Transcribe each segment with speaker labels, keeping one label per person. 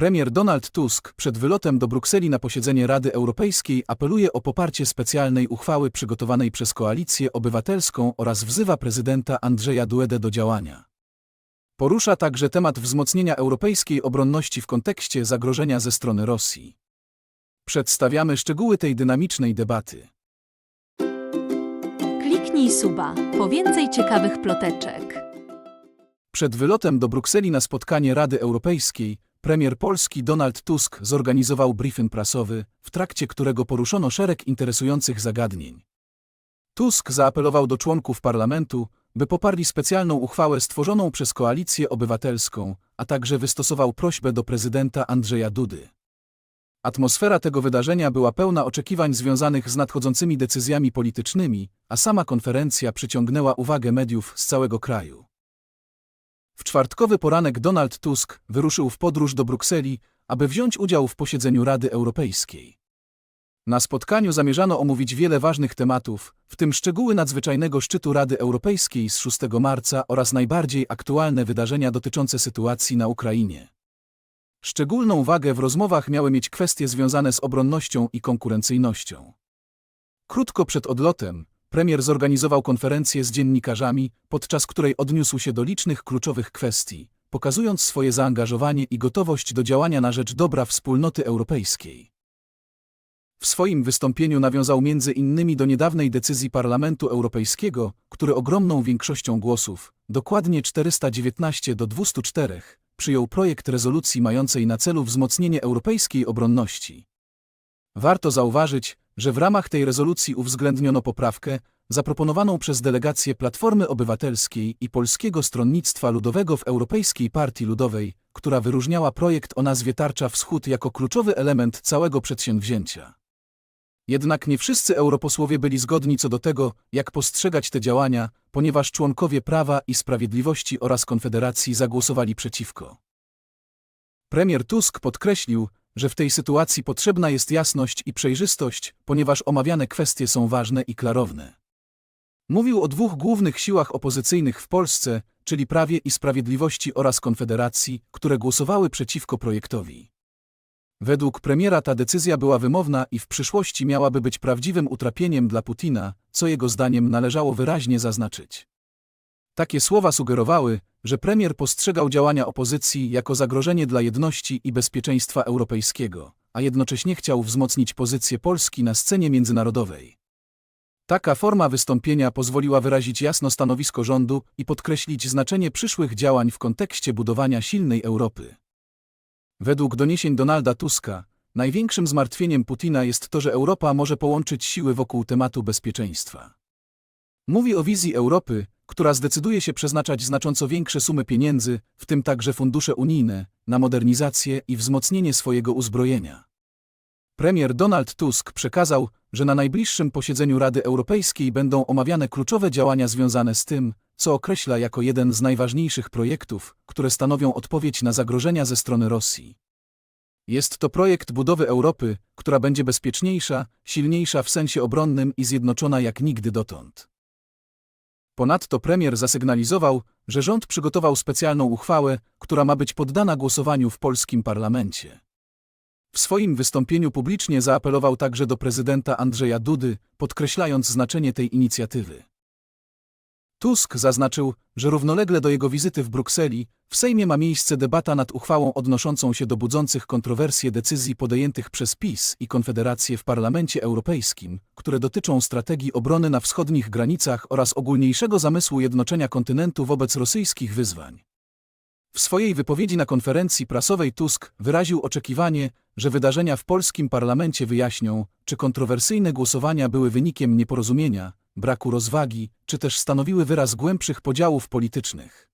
Speaker 1: Premier Donald Tusk przed wylotem do Brukseli na posiedzenie Rady Europejskiej apeluje o poparcie specjalnej uchwały przygotowanej przez Koalicję Obywatelską oraz wzywa prezydenta Andrzeja Duedę do działania. Porusza także temat wzmocnienia europejskiej obronności w kontekście zagrożenia ze strony Rosji. Przedstawiamy szczegóły tej dynamicznej debaty.
Speaker 2: Kliknij suba po więcej ciekawych ploteczek.
Speaker 1: Przed wylotem do Brukseli na spotkanie Rady Europejskiej premier Polski Donald Tusk zorganizował briefing prasowy, w trakcie którego poruszono szereg interesujących zagadnień. Tusk zaapelował do członków parlamentu, by poparli specjalną uchwałę stworzoną przez Koalicję Obywatelską, a także wystosował prośbę do prezydenta Andrzeja Dudy. Atmosfera tego wydarzenia była pełna oczekiwań związanych z nadchodzącymi decyzjami politycznymi, a sama konferencja przyciągnęła uwagę mediów z całego kraju. W czwartkowy poranek Donald Tusk wyruszył w podróż do Brukseli, aby wziąć udział w posiedzeniu Rady Europejskiej. Na spotkaniu zamierzano omówić wiele ważnych tematów, w tym szczegóły nadzwyczajnego szczytu Rady Europejskiej z 6 marca oraz najbardziej aktualne wydarzenia dotyczące sytuacji na Ukrainie. Szczególną wagę w rozmowach miały mieć kwestie związane z obronnością i konkurencyjnością. Krótko przed odlotem, premier zorganizował konferencję z dziennikarzami, podczas której odniósł się do licznych kluczowych kwestii, pokazując swoje zaangażowanie i gotowość do działania na rzecz dobra wspólnoty europejskiej. W swoim wystąpieniu nawiązał między innymi do niedawnej decyzji Parlamentu Europejskiego, który ogromną większością głosów, dokładnie 419 do 204, przyjął projekt rezolucji mającej na celu wzmocnienie europejskiej obronności. Warto zauważyć, że w ramach tej rezolucji uwzględniono poprawkę zaproponowaną przez delegację Platformy Obywatelskiej i Polskiego Stronnictwa Ludowego w Europejskiej Partii Ludowej, która wyróżniała projekt o nazwie Tarcza Wschód jako kluczowy element całego przedsięwzięcia. Jednak nie wszyscy europosłowie byli zgodni co do tego, jak postrzegać te działania, ponieważ członkowie Prawa i Sprawiedliwości oraz Konfederacji zagłosowali przeciwko. Premier Tusk podkreślił, że w tej sytuacji potrzebna jest jasność i przejrzystość, ponieważ omawiane kwestie są ważne i klarowne. Mówił o dwóch głównych siłach opozycyjnych w Polsce, czyli Prawie i Sprawiedliwości oraz Konfederacji, które głosowały przeciwko projektowi. Według premiera ta decyzja była wymowna i w przyszłości miałaby być prawdziwym utrapieniem dla Putina, co jego zdaniem należało wyraźnie zaznaczyć. Takie słowa sugerowały, że premier postrzegał działania opozycji jako zagrożenie dla jedności i bezpieczeństwa europejskiego, a jednocześnie chciał wzmocnić pozycję Polski na scenie międzynarodowej. Taka forma wystąpienia pozwoliła wyrazić jasno stanowisko rządu i podkreślić znaczenie przyszłych działań w kontekście budowania silnej Europy. Według doniesień Donalda Tuska, największym zmartwieniem Putina jest to, że Europa może połączyć siły wokół tematu bezpieczeństwa. Mówi o wizji Europy, która zdecyduje się przeznaczać znacząco większe sumy pieniędzy, w tym także fundusze unijne, na modernizację i wzmocnienie swojego uzbrojenia. Premier Donald Tusk przekazał, że na najbliższym posiedzeniu Rady Europejskiej będą omawiane kluczowe działania związane z tym, co określa jako jeden z najważniejszych projektów, które stanowią odpowiedź na zagrożenia ze strony Rosji. Jest to projekt budowy Europy, która będzie bezpieczniejsza, silniejsza w sensie obronnym i zjednoczona jak nigdy dotąd. Ponadto premier zasygnalizował, że rząd przygotował specjalną uchwałę, która ma być poddana głosowaniu w polskim parlamencie. W swoim wystąpieniu publicznie zaapelował także do prezydenta Andrzeja Dudy, podkreślając znaczenie tej inicjatywy. Tusk zaznaczył, że równolegle do jego wizyty w Brukseli, w Sejmie ma miejsce debata nad uchwałą odnoszącą się do budzących kontrowersje decyzji podjętych przez PiS i Konfederację w Parlamencie Europejskim, które dotyczą strategii obrony na wschodnich granicach oraz ogólniejszego zamysłu jednoczenia kontynentu wobec rosyjskich wyzwań. W swojej wypowiedzi na konferencji prasowej Tusk wyraził oczekiwanie, że wydarzenia w polskim parlamencie wyjaśnią, czy kontrowersyjne głosowania były wynikiem nieporozumienia, braku rozwagi, czy też stanowiły wyraz głębszych podziałów politycznych.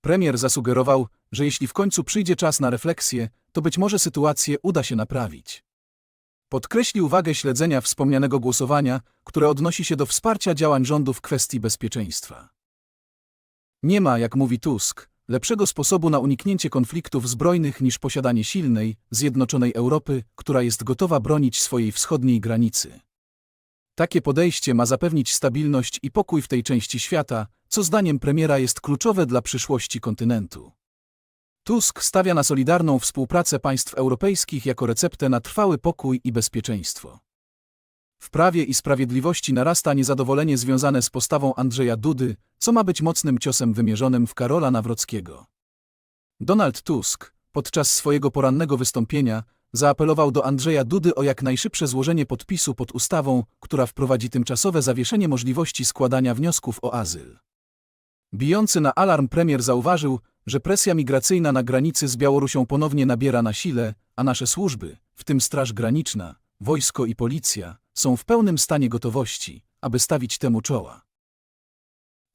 Speaker 1: Premier zasugerował, że jeśli w końcu przyjdzie czas na refleksję, to być może sytuację uda się naprawić. Podkreślił wagę śledzenia wspomnianego głosowania, które odnosi się do wsparcia działań rządu w kwestii bezpieczeństwa. Nie ma, jak mówi Tusk, lepszego sposobu na uniknięcie konfliktów zbrojnych niż posiadanie silnej, zjednoczonej Europy, która jest gotowa bronić swojej wschodniej granicy. Takie podejście ma zapewnić stabilność i pokój w tej części świata, co zdaniem premiera jest kluczowe dla przyszłości kontynentu. Tusk stawia na solidarną współpracę państw europejskich jako receptę na trwały pokój i bezpieczeństwo. W Prawie i Sprawiedliwości narasta niezadowolenie związane z postawą Andrzeja Dudy, co ma być mocnym ciosem wymierzonym w Karola Nawrockiego. Donald Tusk, podczas swojego porannego wystąpienia, zaapelował do Andrzeja Dudy o jak najszybsze złożenie podpisu pod ustawą, która wprowadzi tymczasowe zawieszenie możliwości składania wniosków o azyl. Bijący na alarm premier zauważył, że presja migracyjna na granicy z Białorusią ponownie nabiera na sile, a nasze służby, w tym Straż Graniczna, wojsko i policja, są w pełnym stanie gotowości, aby stawić temu czoła.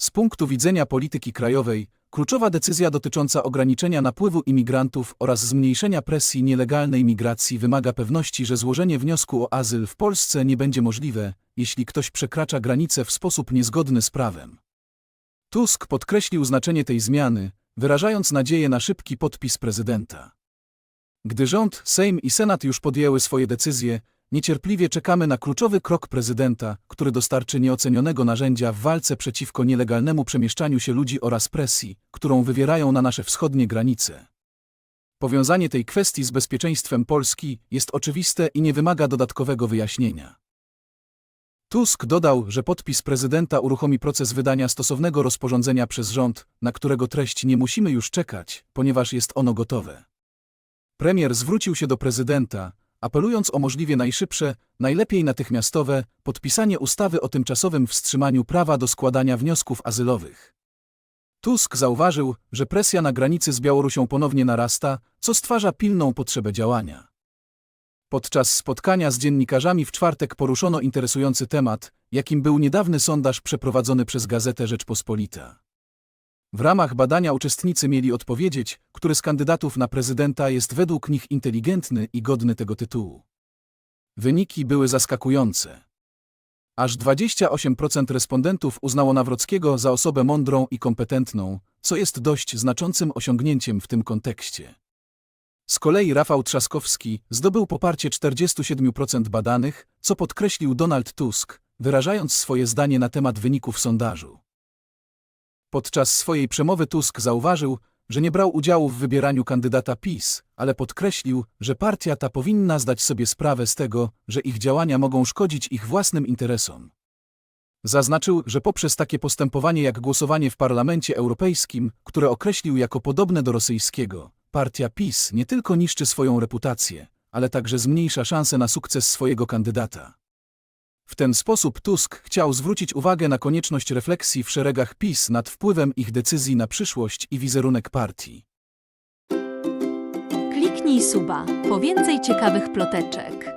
Speaker 1: Z punktu widzenia polityki krajowej, kluczowa decyzja dotycząca ograniczenia napływu imigrantów oraz zmniejszenia presji nielegalnej migracji wymaga pewności, że złożenie wniosku o azyl w Polsce nie będzie możliwe, jeśli ktoś przekracza granicę w sposób niezgodny z prawem. Tusk podkreślił znaczenie tej zmiany, wyrażając nadzieję na szybki podpis prezydenta. Gdy rząd, Sejm i Senat już podjęły swoje decyzje, niecierpliwie czekamy na kluczowy krok prezydenta, który dostarczy nieocenionego narzędzia w walce przeciwko nielegalnemu przemieszczaniu się ludzi oraz presji, którą wywierają na nasze wschodnie granice. Powiązanie tej kwestii z bezpieczeństwem Polski jest oczywiste i nie wymaga dodatkowego wyjaśnienia. Tusk dodał, że podpis prezydenta uruchomi proces wydania stosownego rozporządzenia przez rząd, na którego treść nie musimy już czekać, ponieważ jest ono gotowe. Premier zwrócił się do prezydenta, apelując o możliwie najszybsze, najlepiej natychmiastowe podpisanie ustawy o tymczasowym wstrzymaniu prawa do składania wniosków azylowych. Tusk zauważył, że presja na granicy z Białorusią ponownie narasta, co stwarza pilną potrzebę działania. Podczas spotkania z dziennikarzami w czwartek poruszono interesujący temat, jakim był niedawny sondaż przeprowadzony przez Gazetę Rzeczpospolita. W ramach badania uczestnicy mieli odpowiedzieć, który z kandydatów na prezydenta jest według nich inteligentny i godny tego tytułu. Wyniki były zaskakujące. Aż 28% respondentów uznało Nawrockiego za osobę mądrą i kompetentną, co jest dość znaczącym osiągnięciem w tym kontekście. Z kolei Rafał Trzaskowski zdobył poparcie 47% badanych, co podkreślił Donald Tusk, wyrażając swoje zdanie na temat wyników sondażu. Podczas swojej przemowy Tusk zauważył, że nie brał udziału w wybieraniu kandydata PiS, ale podkreślił, że partia ta powinna zdać sobie sprawę z tego, że ich działania mogą szkodzić ich własnym interesom. Zaznaczył, że poprzez takie postępowanie jak głosowanie w Parlamencie Europejskim, które określił jako podobne do rosyjskiego, partia PiS nie tylko niszczy swoją reputację, ale także zmniejsza szanse na sukces swojego kandydata. W ten sposób Tusk chciał zwrócić uwagę na konieczność refleksji w szeregach PiS nad wpływem ich decyzji na przyszłość i wizerunek partii.
Speaker 2: Kliknij suba po więcej ciekawych ploteczek.